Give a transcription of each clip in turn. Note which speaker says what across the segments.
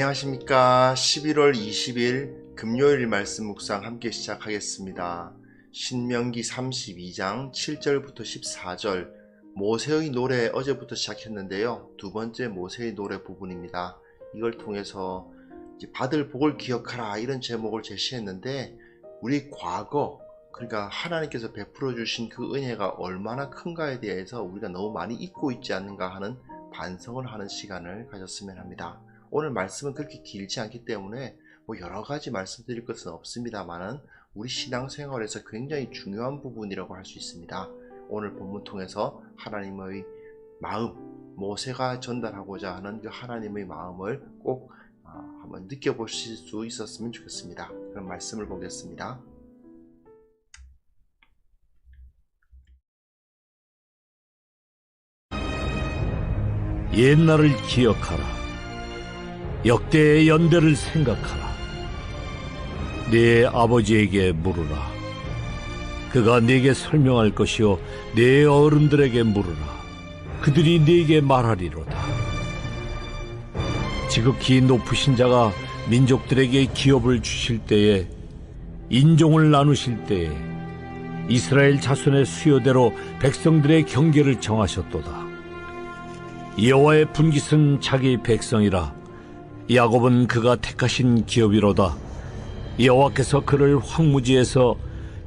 Speaker 1: 안녕하십니까. 11월 20일 금요일 말씀 묵상 함께 시작하겠습니다. 신명기 32장 7절부터 14절 모세의 노래 어제부터 시작했는데요. 두 번째 모세의 노래 부분입니다. 이걸 통해서 받을 복을 기억하라 이런 제목을 제시했는데 우리 과거 그러니까 하나님께서 베풀어 주신 그 은혜가 얼마나 큰가에 대해서 우리가 너무 많이 잊고 있지 않는가 하는 반성을 하는 시간을 가졌으면 합니다. 오늘 말씀은 그렇게 길지 않기 때문에 뭐 여러 가지 말씀드릴 것은 없습니다만은 우리 신앙생활에서 굉장히 중요한 부분이라고 할 수 있습니다. 오늘 본문 통해서 하나님의 마음, 모세가 전달하고자 하는 그 하나님의 마음을 꼭 아, 한번 느껴보실 수 있었으면 좋겠습니다. 그럼 말씀을 보겠습니다.
Speaker 2: 옛날을 기억하라. 역대의 연대를 생각하라. 네 아버지에게 물으라. 그가 네게 설명할 것이요 네 어른들에게 물으라. 그들이 네게 말하리로다. 지극히 높으신 자가 민족들에게 기업을 주실 때에 인종을 나누실 때에 이스라엘 자손의 수요대로 백성들의 경계를 정하셨도다. 여호와의 분깃은 자기 백성이라 야곱은 그가 택하신 기업이로다. 여호와께서 그를 황무지에서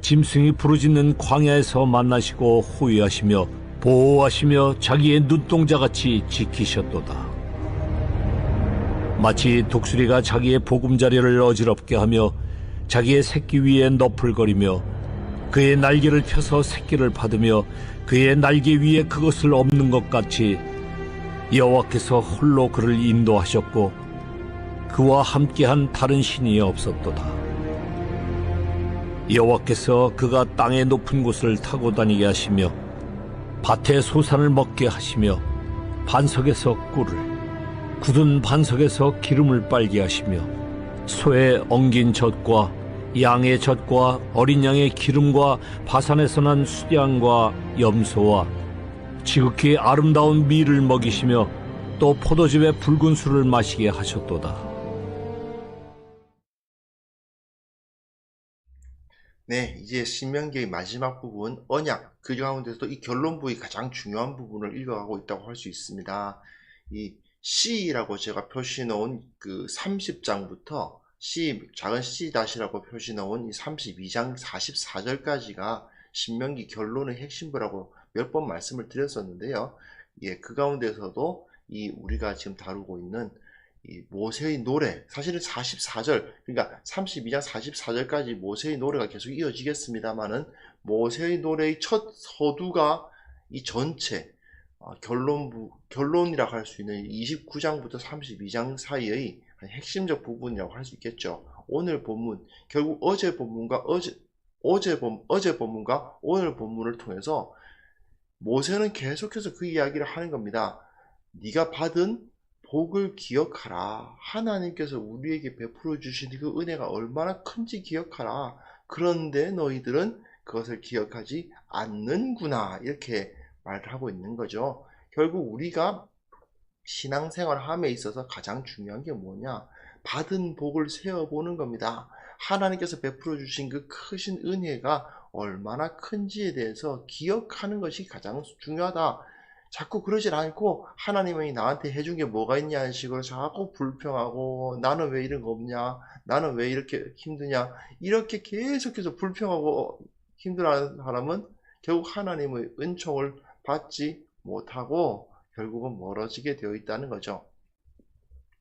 Speaker 2: 짐승이 부르짖는 광야에서 만나시고 호위하시며 보호하시며 자기의 눈동자같이 지키셨도다. 마치 독수리가 자기의 보금자리를 어지럽게 하며 자기의 새끼 위에 너풀거리며 그의 날개를 펴서 새끼를 받으며 그의 날개 위에 그것을 없는 것 같이 여호와께서 홀로 그를 인도하셨고 그와 함께한 다른 신이 없었도다. 여호와께서 그가 땅의 높은 곳을 타고 다니게 하시며 밭의 소산을 먹게 하시며 반석에서 꿀을 굳은 반석에서 기름을 빨게 하시며 소의 엉긴 젖과 양의 젖과 어린 양의 기름과 바산에서 난 수량과 염소와 지극히 아름다운 밀을 먹이시며 또 포도즙에 붉은 술을 마시게 하셨도다.
Speaker 1: 네, 이제 신명기의 마지막 부분 언약 그 가운데서도 이 결론 부의 가장 중요한 부분을 읽어가고 있다고 할 수 있습니다. 이 C라고 제가 표시해 놓은 그 30장부터 C 작은 C 다시라고 표시해 놓은 이 32장 44절까지가 신명기 결론의 핵심부라고 몇 번 말씀을 드렸었는데요. 예, 그 가운데서도 이 우리가 지금 다루고 있는 이 모세의 노래 사실은 44절 그러니까 32장 44절까지 모세의 노래가 계속 이어지겠습니다만은 모세의 노래의 첫 서두가 이 전체 어, 결론부 결론이라고 할 수 있는 29장부터 32장 사이의 핵심적 부분이라고 할 수 있겠죠. 오늘 본문 결국 어제 본문과 어제 어제 본 어제 본문과 오늘 본문을 통해서 모세는 계속해서 그 이야기를 하는 겁니다. 네가 받은 복을 기억하라. 하나님께서 우리에게 베풀어 주신 그 은혜가 얼마나 큰지 기억하라. 그런데 너희들은 그것을 기억하지 않는구나. 이렇게 말을 하고 있는 거죠. 결국 우리가 신앙생활 함에 있어서 가장 중요한 게 뭐냐? 받은 복을 세어보는 겁니다. 하나님께서 베풀어 주신 그 크신 은혜가 얼마나 큰지에 대해서 기억하는 것이 가장 중요하다. 자꾸 그러질 않고 하나님이 나한테 해준 게 뭐가 있냐는 식으로 자꾸 불평하고 나는 왜 이런 거 없냐 나는 왜 이렇게 힘드냐 이렇게 계속해서 불평하고 힘들어하는 사람은 결국 하나님의 은총을 받지 못하고 결국은 멀어지게 되어 있다는 거죠.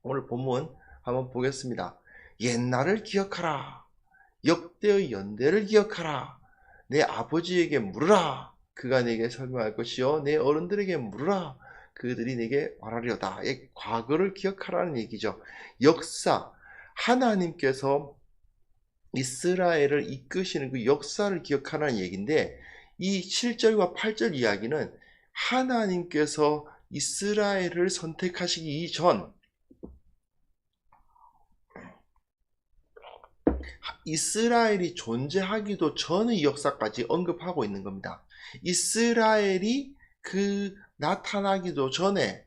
Speaker 1: 오늘 본문 한번 보겠습니다. 옛날을 기억하라. 역대의 연대를 기억하라. 내 아버지에게 물으라. 그가 내게 설명할 것이요 내 어른들에게 물으라 그들이 내게 말하리로다. 과거를 기억하라는 얘기죠. 역사 하나님께서 이스라엘을 이끄시는 그 역사를 기억하라는 얘기인데 이 7절과 8절 이야기는 하나님께서 이스라엘을 선택하시기 이전 이스라엘이 존재하기도 전의 역사까지 언급하고 있는 겁니다. 이스라엘이 그 나타나기도 전에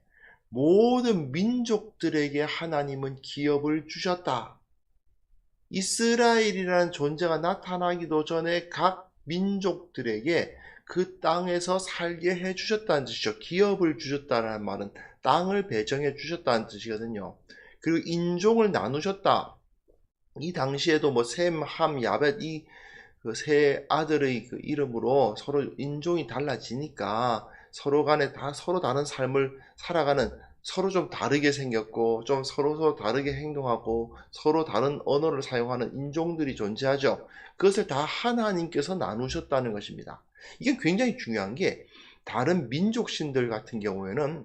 Speaker 1: 모든 민족들에게 하나님은 기업을 주셨다. 이스라엘이라는 존재가 나타나기도 전에 각 민족들에게 그 땅에서 살게 해 주셨다는 뜻이죠. 기업을 주셨다는 말은 땅을 배정해 주셨다는 뜻이거든요. 그리고 인종을 나누셨다. 이 당시에도 뭐 셈, 함, 야벳 이 그 세 아들의 그 이름으로 서로 인종이 달라지니까 서로 간에 다 서로 다른 삶을 살아가는 서로 좀 다르게 생겼고 좀 서로 서로 다르게 행동하고 서로 다른 언어를 사용하는 인종들이 존재하죠. 그것을 다 하나님께서 나누셨다는 것입니다. 이게 굉장히 중요한 게 다른 민족 신들 같은 경우에는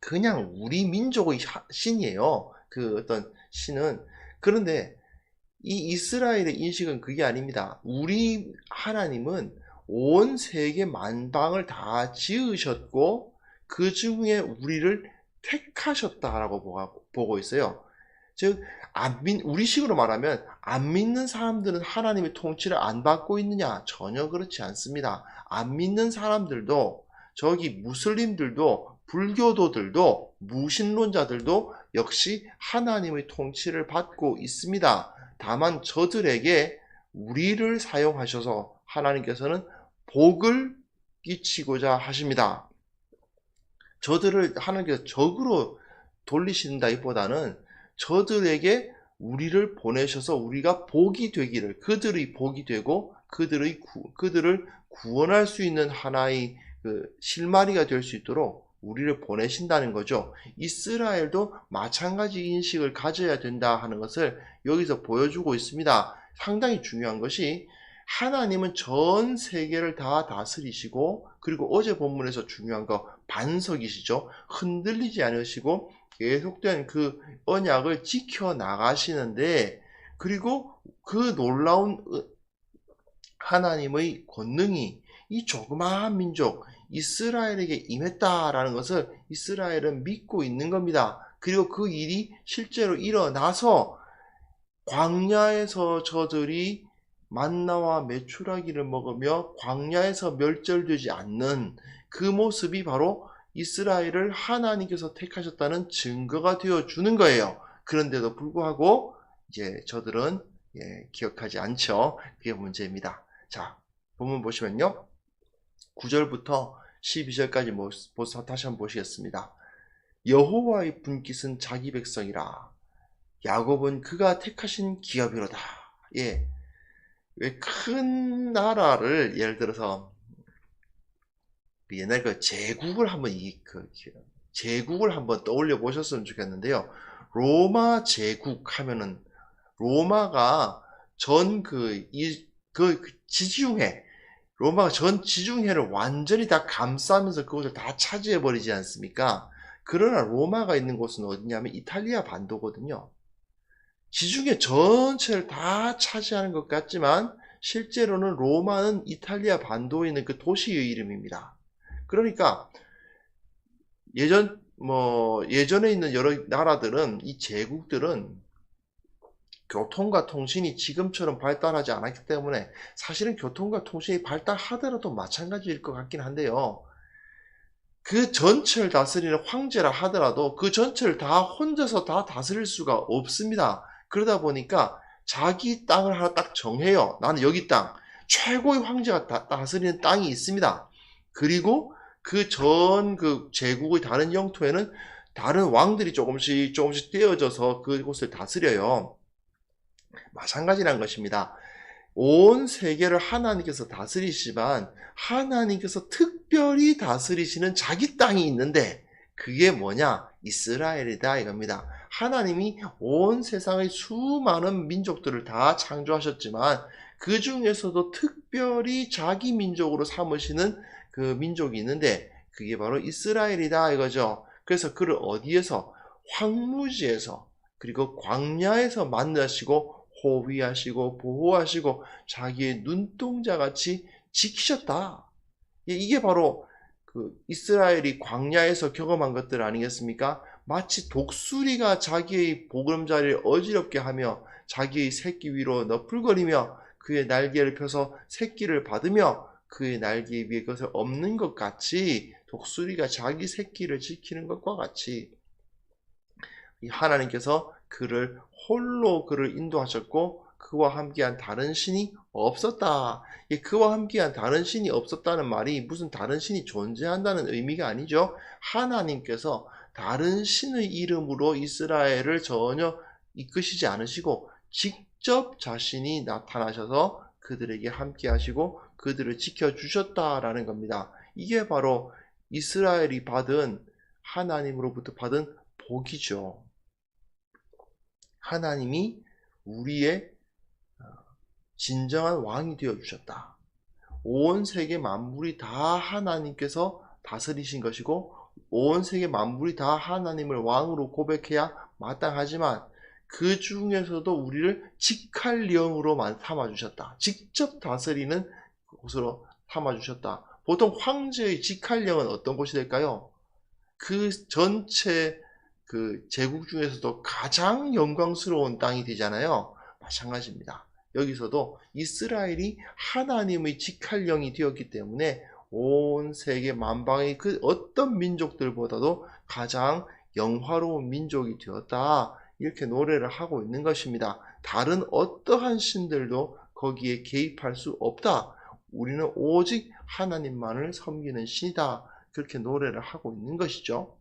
Speaker 1: 그냥 우리 민족의 하- 신이에요. 그 어떤 신은 그런데 이 이스라엘의 인식은 그게 아닙니다. 우리 하나님은 온 세계 만방을 다 지으셨고 그 중에 우리를 택하셨다라고 보고- 있어요. 즉, 안 믿, 우리식으로 말하면 안 믿는 사람들은 하나님의 통치를 안 받고 있느냐? 전혀 그렇지 않습니다. 안 믿는 사람들도 저기 무슬림들도 불교도들도 무신론자들도 역시 하나님의 통치를 받고 있습니다. 다만 저들에게 우리를 사용하셔서 하나님께서는 복을 끼치고자 하십니다. 저들을 하나님께서 적으로 돌리신다기보다는 저들에게 우리를 보내셔서 우리가 복이 되기를 그들의 복이 되고 그들의 구, 그들을 구원할 수 있는 하나의 그 실마리가 될 수 있도록 우리를 보내신다는 거죠. 이스라엘도 마찬가지 인식을 가져야 된다 하는 것을 여기서 보여주고 있습니다. 상당히 중요한 것이 하나님은 전 세계를 다 다스리시고 그리고 어제 본문에서 중요한 거 반석이시죠. 흔들리지 않으시고 계속된 그 언약을 지켜 나가시는데 그리고 그 놀라운 으- 하나님의 권능이 이 조그마한 민족 이스라엘에게 임했다라는 것을 이스라엘은 믿고 있는 겁니다. 그리고 그 일이 실제로 일어나서 광야에서 저들이 만나와 메추라기를 먹으며 광야에서 멸절되지 않는 그 모습이 바로 이스라엘을 하나님께서 택하셨다는 증거가 되어 주는 거예요. 그런데도 불구하고 이제 저들은 예, 기억하지 않죠. 그게 문제입니다. 자, 본문 보시면요. 9절부터 12절까지 모습 다시 한번 보시겠습니다. 여호와의 분깃은 자기 백성이라. 야곱은 그가 택하신 기업이로다. 예. 왜 큰 나라를 예를 들어서 그 옛날 그 제국을 한번 이 그 제국을 한번 떠올려 보셨으면 좋겠는데요. 로마 제국 하면은 로마가 전그이그 지중해 로마가 전 지중해를 완전히 다 감싸면서 그것을 다 차지해 버리지 않습니까? 그러나 로마가 있는 곳은 어디냐면 이탈리아 반도거든요. 지중해 전체를 다 차지하는 것 같지만 실제로는 로마는 이탈리아 반도에 있는 그 도시의 이름입니다. 그러니까 예전 뭐 예전에 있는 여러 나라들은 이 제국들은 교통과 통신이 지금처럼 발달하지 않았기 때문에 사실은 교통과 통신이 발달하더라도 마찬가지일 것 같긴 한데요. 그 전체를 다스리는 황제라 하더라도 그 전체를 다 혼자서 다 다스릴 수가 없습니다. 그러다 보니까 자기 땅을 하나 딱 정해요. 나는 여기 땅. 최고의 황제가 다, 다스리는 땅이 있습니다. 그리고 그 전 그 제국의 다른 영토에는 다른 왕들이 조금씩 조금씩 떼어져서 그곳을 다스려요. 마찬가지란 것입니다. 온 세계를 하나님께서 다스리시지만 하나님께서 특별히 다스리시는 자기 땅이 있는데 그게 뭐냐? 이스라엘이다 이겁니다. 하나님이 온 세상의 수많은 민족들을 다 창조하셨지만 그 중에서도 특별히 자기 민족으로 삼으시는 그 민족이 있는데 그게 바로 이스라엘이다 이거죠. 그래서 그를 어디에서 황무지에서 그리고 광야에서 만나시고 호위하시고 보호하시고 자기의 눈동자 같이 지키셨다. 예, 이게 바로 그 이스라엘이 광야에서 경험한 것들 아니겠습니까? 마치 독수리가 자기의 보금자리를 어지럽게 하며 자기의 새끼 위로 너풀거리며 그의 날개를 펴서 새끼를 받으며 그의 날개 위에 그것을 없는 것 같이 독수리가 자기 새끼를 지키는 것과 같이 이 하나님께서 그를 홀로 그를 인도하셨고 그와 함께한 다른 신이 없었다. 이 그와 함께한 다른 신이 없었다는 말이 무슨 다른 신이 존재한다는 의미가 아니죠. 하나님께서 다른 신의 이름으로 이스라엘을 전혀 이끄시지 않으시고 직접 자신이 나타나셔서 그들에게 함께 하시고 그들을 지켜주셨다라는 겁니다. 이게 바로 이스라엘이 받은 하나님으로부터 받은 복이죠. 하나님이 우리의 어, 진정한 왕이 되어 주셨다. 온 세계 만물이 다 하나님께서 다스리신 것이고 온 세계 만물이 다 하나님을 왕으로 고백해야 마땅하지만 그 중에서도 우리를 직할령으로 삼아 주셨다. 직접 다스리는 곳으로 삼아 주셨다. 보통 황제의 직할령은 어떤 곳이 될까요? 그 전체 그 제국 중에서도 가장 영광스러운 땅이 되잖아요. 마찬가지입니다. 여기서도 이스라엘이 하나님의 직할령이 되었기 때문에 온 세계 만방의 그 어떤 민족들보다도 가장 영화로운 민족이 되었다. 이렇게 노래를 하고 있는 것입니다. 다른 어떠한 신들도 거기에 개입할 수 없다. 우리는 오직 하나님만을 섬기는 신이다. 그렇게 노래를 하고 있는 것이죠.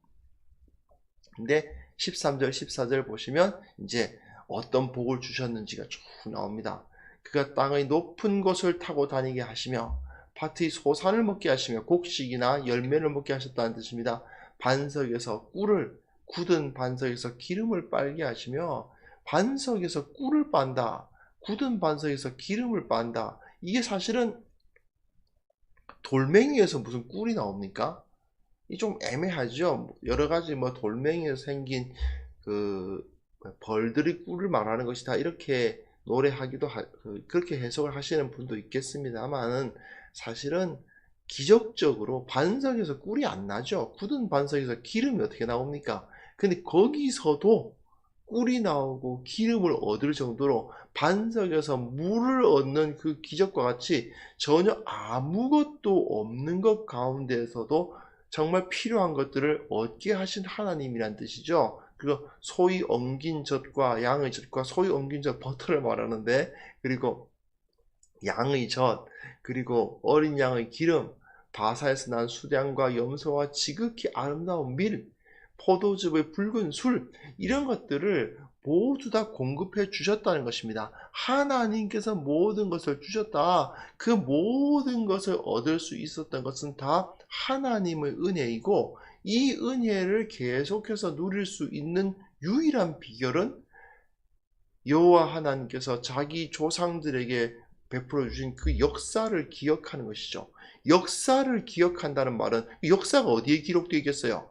Speaker 1: 근데 13절, 14절 보시면 이제 어떤 복을 주셨는지가 쭉 나옵니다. 그가 땅의 높은 곳을 타고 다니게 하시며 밭의 소산을 먹게 하시며 곡식이나 열매를 먹게 하셨다는 뜻입니다. 반석에서 꿀을 굳은 반석에서 기름을 빨게 하시며 반석에서 꿀을 빤다. 굳은 반석에서 기름을 빤다. 이게 사실은 돌멩이에서 무슨 꿀이 나옵니까? 이 좀 애매하죠. 여러 가지 뭐 돌멩이에서 생긴 그 벌들이 꿀을 말하는 것이다. 이렇게 노래하기도 하, 그 그렇게 해석을 하시는 분도 있겠습니다만은 사실은 기적적으로 반석에서 꿀이 안 나죠. 굳은 반석에서 기름이 어떻게 나옵니까? 근데 거기서도 꿀이 나오고 기름을 얻을 정도로 반석에서 물을 얻는 그 기적과 같이 전혀 아무것도 없는 것 가운데에서도 정말 필요한 것들을 얻게 하신 하나님이란 뜻이죠. 그리고 소위 엉긴 젖과 양의 젖과 소위 엉긴 젖 버터를 말하는데 그리고 양의 젖 그리고 어린 양의 기름 바사에서 난 수량과 염소와 지극히 아름다운 밀 포도즙의 붉은 술 이런 것들을 모두 다 공급해 주셨다는 것입니다. 하나님께서 모든 것을 주셨다. 그 모든 것을 얻을 수 있었던 것은 다 하나님의 은혜이고 이 은혜를 계속해서 누릴 수 있는 유일한 비결은 여호와 하나님께서 자기 조상들에게 베풀어 주신 그 역사를 기억하는 것이죠. 역사를 기억한다는 말은 역사가 어디에 기록되어 있겠어요?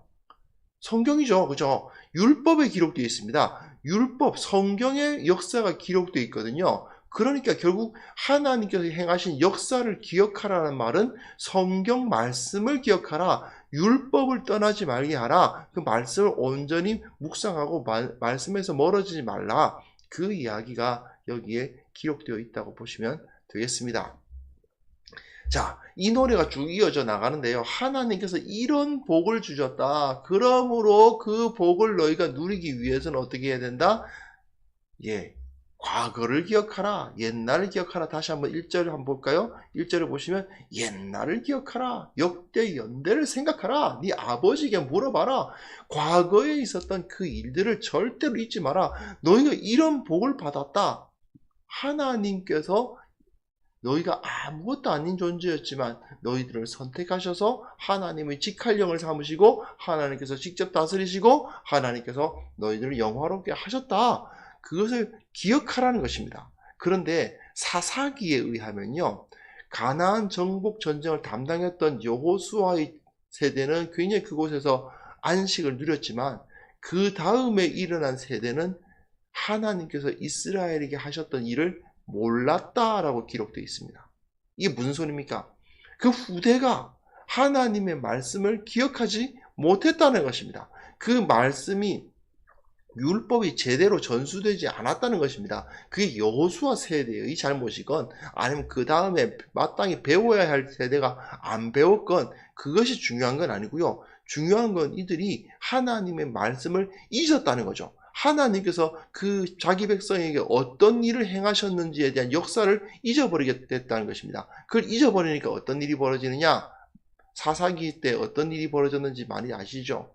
Speaker 1: 성경이죠. 그죠? 율법에 기록되어 있습니다. 율법, 성경의 역사가 기록되어 있거든요. 그러니까 결국 하나님께서 행하신 역사를 기억하라는 말은 성경 말씀을 기억하라. 율법을 떠나지 말게 하라. 그 말씀을 온전히 묵상하고 말, 말씀에서 멀어지지 말라. 그 이야기가 여기에 기록되어 있다고 보시면 되겠습니다. 자, 이 노래가 쭉 이어져 나가는데요. 하나님께서 이런 복을 주셨다. 그러므로 그 복을 너희가 누리기 위해서는 어떻게 해야 된다? 예. 과거를 기억하라. 옛날을 기억하라. 다시 한번 1절을 한번 볼까요? 1절을 보시면 옛날을 기억하라. 역대 연대를 생각하라. 네 아버지에게 물어봐라. 과거에 있었던 그 일들을 절대로 잊지 마라. 너희가 이런 복을 받았다. 하나님께서 너희가 아무것도 아닌 존재였지만 너희들을 선택하셔서 하나님의 직할령을 삼으시고 하나님께서 직접 다스리시고 하나님께서 너희들을 영화롭게 하셨다. 그것을 기억하라는 것입니다. 그런데 사사기에 의하면요. 가나안 정복 전쟁을 담당했던 여호수아의 세대는 굉장히 그곳에서 안식을 누렸지만 그 다음에 일어난 세대는 하나님께서 이스라엘에게 하셨던 일을 몰랐다라고 기록되어 있습니다. 이게 무슨 소리입니까? 그 후대가 하나님의 말씀을 기억하지 못했다는 것입니다. 그 말씀이 율법이 제대로 전수되지 않았다는 것입니다. 그게 여호수아 세대의 잘못이건 아니면 그 다음에 마땅히 배워야 할 세대가 안 배웠건 그것이 중요한 건 아니고요. 중요한 건 이들이 하나님의 말씀을 잊었다는 거죠. 하나님께서 그 자기 백성에게 어떤 일을 행하셨는지에 대한 역사를 잊어버리게 됐다는 것입니다. 그걸 잊어버리니까 어떤 일이 벌어지느냐? 사사기 때 어떤 일이 벌어졌는지 많이 아시죠?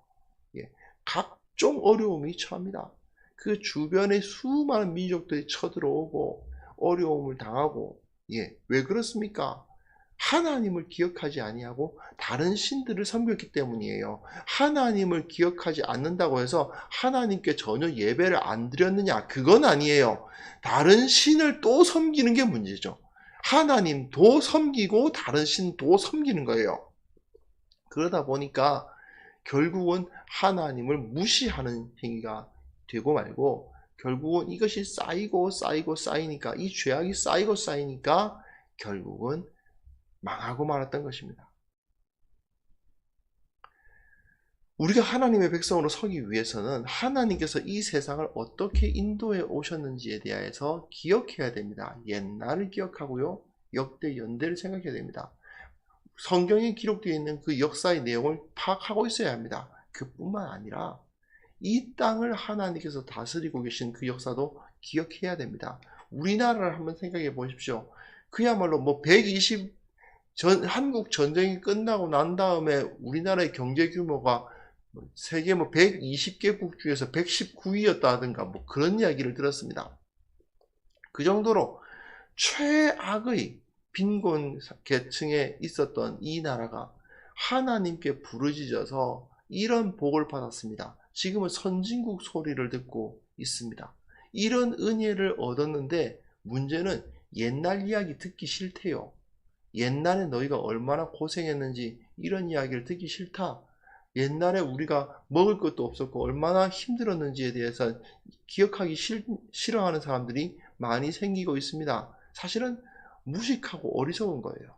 Speaker 1: 예. 각 종 어려움이 처합니다. 그 주변에 수많은 민족들이 쳐들어오고 어려움을 당하고 예. 왜 그렇습니까? 하나님을 기억하지 아니하고 다른 신들을 섬겼기 때문이에요. 하나님을 기억하지 않는다고 해서 하나님께 전혀 예배를 안 드렸느냐? 그건 아니에요. 다른 신을 또 섬기는 게 문제죠. 하나님도 섬기고 다른 신도 섬기는 거예요. 그러다 보니까 결국은 하나님을 무시하는 행위가 되고 말고 결국은 이것이 쌓이고 쌓이고 쌓이니까 이 죄악이 쌓이고 쌓이니까 결국은 망하고 말았던 것입니다. 우리가 하나님의 백성으로 서기 위해서는 하나님께서 이 세상을 어떻게 인도해 오셨는지에 대해서 기억해야 됩니다. 옛날을 기억하고요. 역대 연대를 생각해야 됩니다. 성경에 기록되어 있는 그 역사의 내용을 파악하고 있어야 합니다. 그뿐만 아니라 이 땅을 하나님께서 다스리고 계신 그 역사도 기억해야 됩니다. 우리나라를 한번 생각해 보십시오. 그야말로 뭐 120, 전, 한국 전쟁이 끝나고 난 다음에 우리나라의 경제 규모가 뭐 세계 뭐 120개국 중에서 119위였다든가 뭐 그런 이야기를 들었습니다. 그 정도로 최악의 빈곤 계층에 있었던 이 나라가 하나님께 부르짖어서 이런 복을 받았습니다. 지금은 선진국 소리를 듣고 있습니다. 이런 은혜를 얻었는데 문제는 옛날 이야기 듣기 싫대요. 옛날에 너희가 얼마나 고생했는지 이런 이야기를 듣기 싫다. 옛날에 우리가 먹을 것도 없었고 얼마나 힘들었는지에 대해서 기억하기 싫, 싫어하는 사람들이 많이 생기고 있습니다. 사실은 무식하고 어리석은 거예요.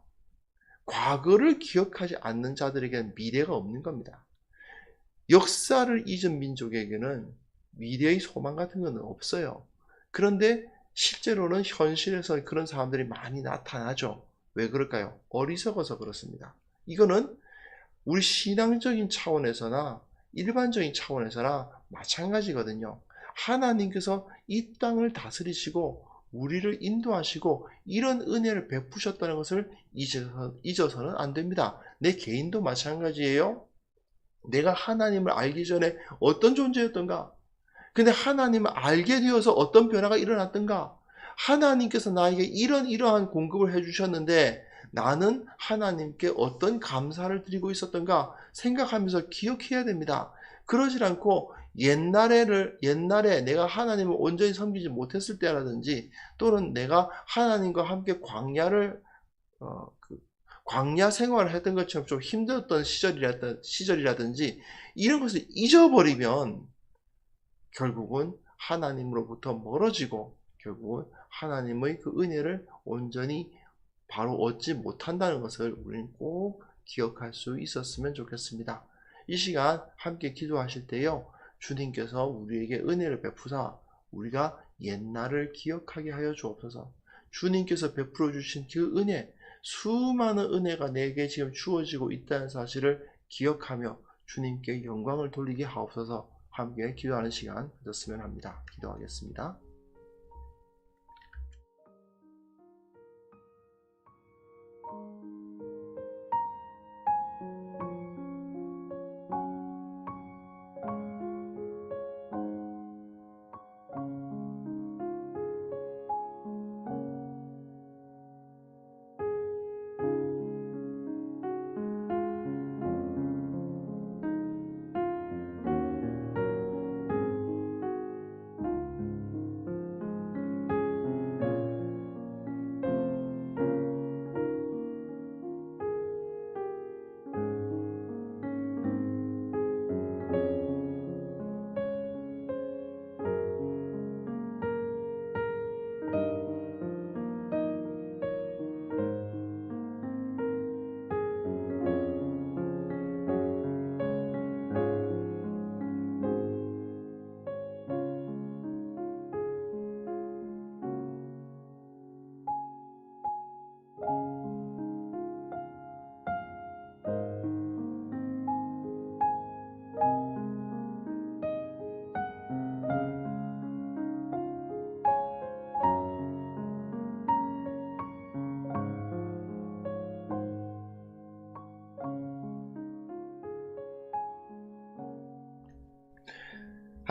Speaker 1: 과거를 기억하지 않는 자들에게는 미래가 없는 겁니다. 역사를 잊은 민족에게는 미래의 소망 같은 것은 없어요. 그런데 실제로는 현실에서 그런 사람들이 많이 나타나죠. 왜 그럴까요? 어리석어서 그렇습니다. 이거는 우리 신앙적인 차원에서나 일반적인 차원에서나 마찬가지거든요. 하나님께서 이 땅을 다스리시고 우리를 인도하시고 이런 은혜를 베푸셨다는 것을 잊어서, 는안 됩니다. 내 개인도 마찬가지예요. 내가 하나님을 알기 전에 어떤 존재였던가? 근데 하나님을 알게 되어서 어떤 변화가 일어났던가? 하나님께서 나에게 이런 이러한 공급을 해주셨는데 나는 하나님께 어떤 감사를 드리고 있었던가 생각하면서 기억해야 됩니다. 그러질 않고 옛날에를 옛날에 내가 하나님을 온전히 섬기지 못했을 때라든지 또는 내가 하나님과 함께 광야를 어, 그 광야 생활을 했던 것처럼 좀 힘들었던 시절이라든, 시절이라든지 이런 것을 잊어버리면 결국은 하나님으로부터 멀어지고 결국은 하나님의 그 은혜를 온전히 바로 얻지 못한다는 것을 우리는 꼭 기억할 수 있었으면 좋겠습니다. 이 시간 함께 기도하실 때요. 주님께서 우리에게 은혜를 베푸사 우리가 옛날을 기억하게 하여 주옵소서. 주님께서 베풀어 주신 그 은혜, 수많은 은혜가 내게 지금 주어지고 있다는 사실을 기억하며 주님께 영광을 돌리게 하옵소서 함께 기도하는 시간 가졌으면 합니다. 기도하겠습니다.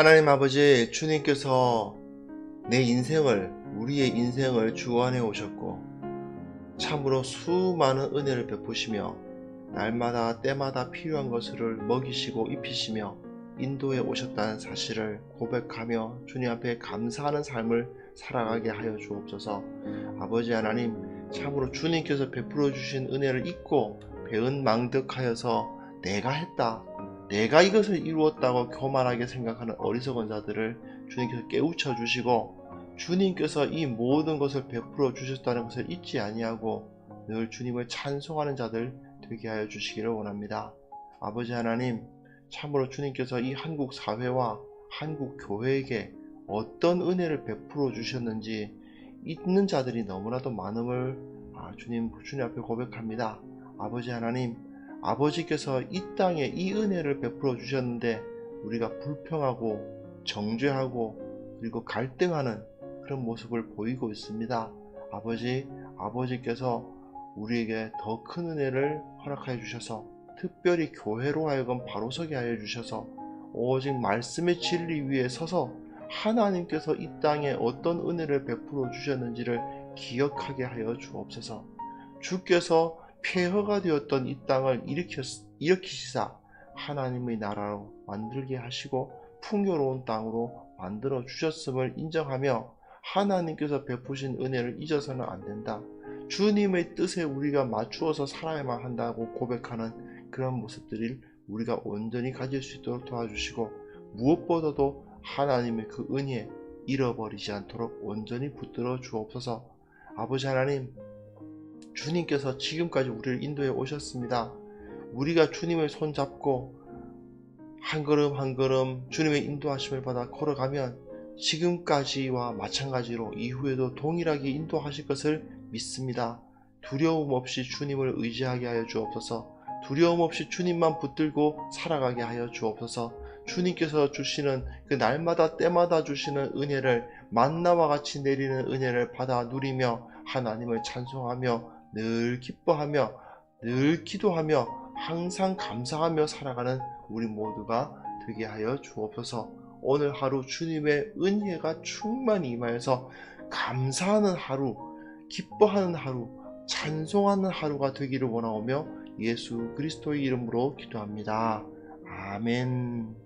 Speaker 1: 하나님 아버지, 주님께서 내 인생을, 우리의 인생을 주관해 오셨고, 참으로 수많은 은혜를 베푸시며, 날마다 때마다 필요한 것을 먹이시고 입히시며, 인도해 오셨다는 사실을 고백하며 주님 앞에 감사하는 삶을 살아가게 하여 주옵소서. 아버지 하나님, 참으로 주님께서 베풀어 주신 은혜를 잊고 배은 망덕하여서 내가 했다. 내가 이것을 이루었다고 교만하게 생각하는 어리석은 자들을 주님께서 깨우쳐 주시고 주님께서 이 모든 것을 베풀어 주셨다는 것을 잊지 아니하고 늘 주님을 찬송하는 자들 되게 하여 주시기를 원합니다. 아버지 하나님, 참으로 주님께서 이 한국 사회와 한국 교회에게 어떤 은혜를 베풀어 주셨는지 있는 자들이 너무나도 많음을 아, 주님 주님 앞에 고백합니다. 아버지 하나님, 아버지께서 이 땅에 이 은혜를 베풀어 주셨는데 우리가 불평하고 정죄하고 그리고 갈등하는 그런 모습을 보이고 있습니다. 아버지, 아버지께서 우리에게 더 큰 은혜를 허락하여 주셔서 특별히 교회로 하여금 바로 서게 하여 주셔서 오직 말씀의 진리 위에 서서 하나님께서 이 땅에 어떤 은혜를 베풀어 주셨는지를 기억하게 하여 주옵소서. 주께서 폐허가 되었던 이 땅을 일으켰, 일으키시사 하나님의 나라로 만들게 하시고 풍요로운 땅으로 만들어 주셨음을 인정하며 하나님께서 베푸신 은혜를 잊어서는 안 된다. 주님의 뜻에 우리가 맞추어서 살아야만 한다고 고백하는 그런 모습들을 우리가 온전히 가질 수 있도록 도와주시고 무엇보다도 하나님의 그 은혜에 잃어버리지 않도록 온전히 붙들어 주옵소서. 아버지 하나님, 주님께서 지금까지 우리를 인도해 오셨습니다. 우리가 주님의 손 잡고 한 걸음 한 걸음 주님의 인도하심을 받아 걸어가면 지금까지와 마찬가지로 이후에도 동일하게 인도하실 것을 믿습니다. 두려움 없이 주님을 의지하게 하여 주옵소서. 두려움 없이 주님만 붙들고 살아가게 하여 주옵소서. 주님께서 주시는 그 날마다 때마다 주시는 은혜를 만나와 같이 내리는 은혜를 받아 누리며 하나님을 찬송하며 늘 기뻐하며 늘 기도하며 항상 감사하며 살아가는 우리 모두가 되게 하여 주옵소서. 오늘 하루 주님의 은혜가 충만히 임하여서 감사하는 하루, 기뻐하는 하루, 찬송하는 하루가 되기를 원하오며 예수 그리스도의 이름으로 기도합니다. 아멘.